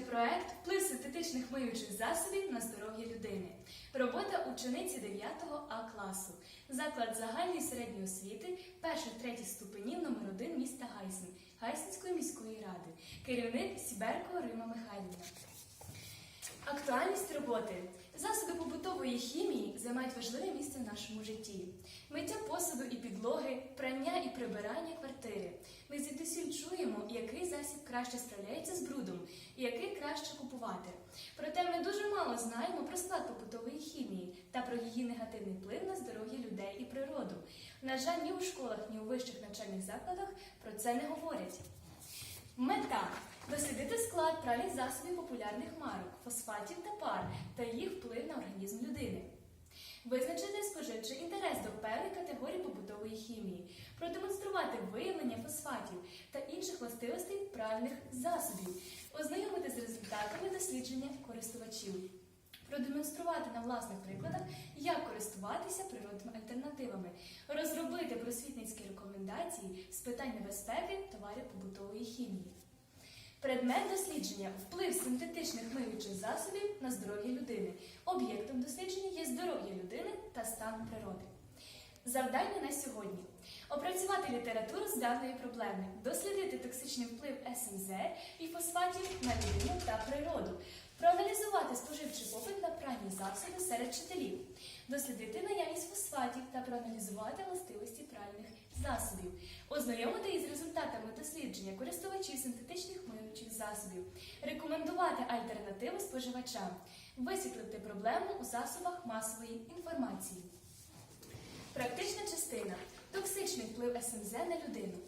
проект Вплив синтетичних миючих засобів на здоров'я людини. Робота учениці 9 А класу. Заклад загальної середньої освіти, перших третій ступенів номер 1 міста Гайсен Гайсенської міської ради. Керівник Сіберко Рима Михайлівна. Актуальність роботи. Засоби побутової хімії займають важливе місце в нашому житті. Миття посуду і підлоги, прання і прибирання квартири. Ми звідусіль чуємо, який засіб краще справляється з брудом і який краще купувати. Проте ми дуже мало знаємо про склад побутової хімії та про її негативний вплив на здоров'я людей і природу. На жаль, ні у школах, ні у вищих навчальних закладах про це не говорять. Мета дослідити склад пральних засобів популярних марок, фосфатів та пар та їх вплив на організм людини. Визначити споживчий інтерес до певних категорій побутової хімії, продемонструвати виявлення фосфатів та інших властивостей пральних засобів, ознайомити з результатами дослідження користувачів, продемонструвати на власних прикладах, як користуватися природними альтернативами, розробити просвітницькі рекомендації з питань небезпеки товарів побутової хімії. Предмет дослідження вплив синтетичних миючих засобів на здоров'я людини. Об'єктом дослідження є здоров'я людини та стан природи. Завдання на сьогодні опрацювати літературу з даної проблеми, дослідити токсичний вплив СМЗ і фосфатів на людину та природу, проаналізувати споживчий попит на пральні засоби серед вчителів, дослідити наявність фосфатів та проаналізувати властивості пральних засобів, ознайомити із результатами дослідження користувачів синтетичних миючих засобів, рекомендувати альтернативи споживачам, висвітлити проблему у засобах масової інформації. Практична частина токсичний вплив СМЗ на людину.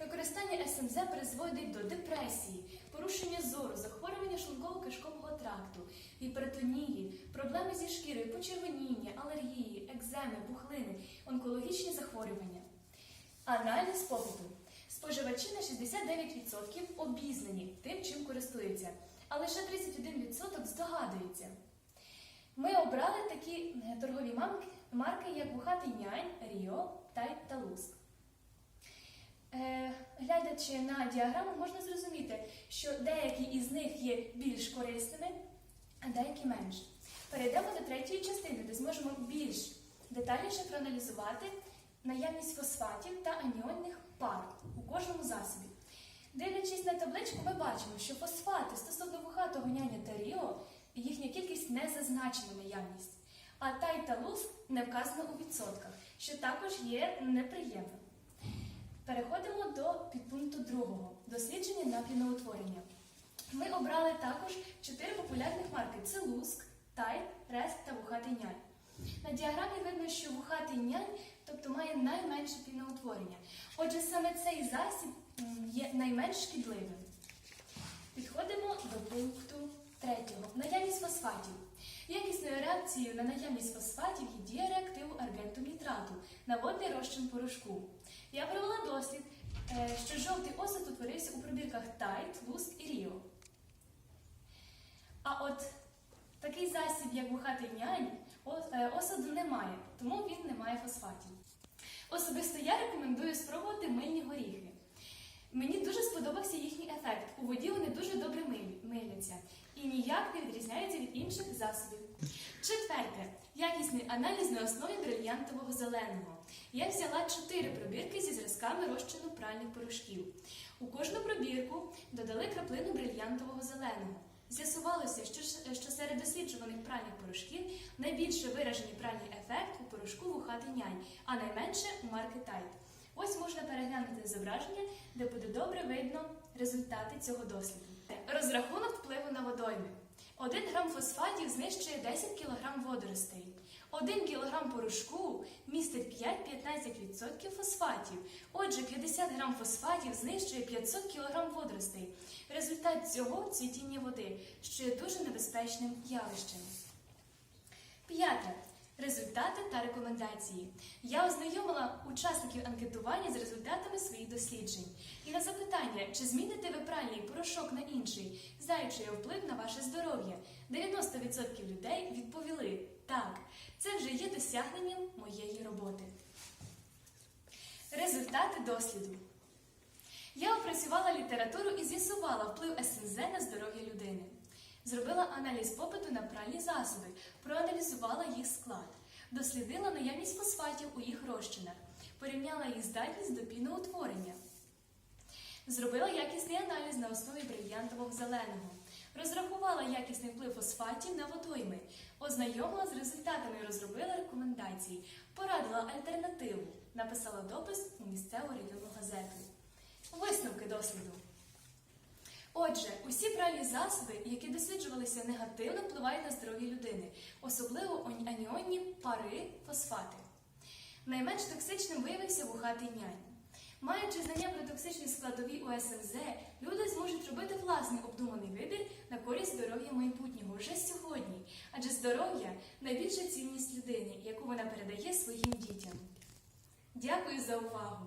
Використання СМЗ призводить до депресії, порушення зору, захворювання шлунково-кишкового тракту, гіпертонії, проблеми зі шкірою, почервоніння, алергії, екземи, пухлини, онкологічні захворювання. Аналіз попиту. Споживачі на 69% обізнані тим, чим користуються, а лише 31% здогадуються. Ми обрали такі е, торгові марки, як Бухатий Нянь, Ріо, та Луск. Е, глядячи на діаграму, можна зрозуміти, що деякі із них є більш корисними, а деякі менш. Перейдемо до третьої частини, де зможемо більш детальніше проаналізувати наявність фосфатів та аніонних пар у кожному засобі. Дивлячись на табличку, ми бачимо, що фосфати стосовно вухатого няня та Ріо їхня кількість не зазначена наявність, а тай та лус не вказано у відсотках, що також є неприємним. Переходимо до підпункту другого дослідження на піноутворення. Ми обрали також чотири популярних марки: це луск, тай, рест та вухатий нянь. На діаграмі видно, що вухатий нянь, тобто має найменше піноутворення. Отже, саме цей засіб є найменш шкідливим. Підходимо до пункту третього. Наявність фосфатів. Якісною реакцією на наявність фосфатів є дія реактиву аргенту нітрату на водний розчин порошку. Я провела дослід, е, що жовтий осад утворився у пробірках Тайт, Луск і Ріо. А от такий засіб, як бухатий нянь, осаду немає, тому він не має фосфатів. Особисто я рекомендую спробувати мильні горіхи. Мені дуже сподобався їхній ефект. У воді вони дуже добре миляться і ніяк не відрізняються від інших засобів. Четверте. Якісний аналіз на основі брильянтового зеленого. Я взяла чотири пробірки зі зразками розчину пральних порошків. У кожну пробірку додали краплину брильянтового зеленого. З'ясувалося, що, що серед досліджуваних пральних порошків найбільше виражений пральний ефект у порошку вухатий нянь, а найменше у марки Тайт. Ось можна переглянути зображення, де буде добре видно результати цього досліду. Розрахунок впливу на водойми. 1 грам фосфатів знищує 10 кг водоростей. 1 кг порошку містить 5-15% фосфатів. Отже, 50 грам фосфатів знищує 500 кг водоростей. Результат цього цвітіння води, що є дуже небезпечним явищем. П'яте. Результати та рекомендації. Я ознайомила учасників анкетування з результатами своїх досліджень. І на запитання, чи зміните ви пральний порошок на інший, знаючи вплив на ваше здоров'я, 90% людей відповіли так, це вже є досягненням моєї роботи. Результати досліду. Я опрацювала літературу і з'ясувала вплив СНЗ на. Зробила аналіз попиту на пральні засоби, проаналізувала їх склад, дослідила наявність фосфатів у їх розчинах, порівняла їх здатність до піноутворення. Зробила якісний аналіз на основі брильянтового зеленого, розрахувала якісний вплив фосфатів на водойми, ознайомила з результатами і розробила рекомендації, порадила альтернативу, написала допис у місцеву районну газету. Висновки досліду. Отже, усі пральні засоби, які досліджувалися негативно, впливають на здоров'я людини, особливо аніонні пари, фосфати. Найменш токсичним виявився вухатий нянь. Маючи знання про токсичні складові у СНЗ, люди зможуть робити власний обдуманий вибір на користь здоров'я майбутнього вже сьогодні, адже здоров'я найбільша цінність людини, яку вона передає своїм дітям. Дякую за увагу!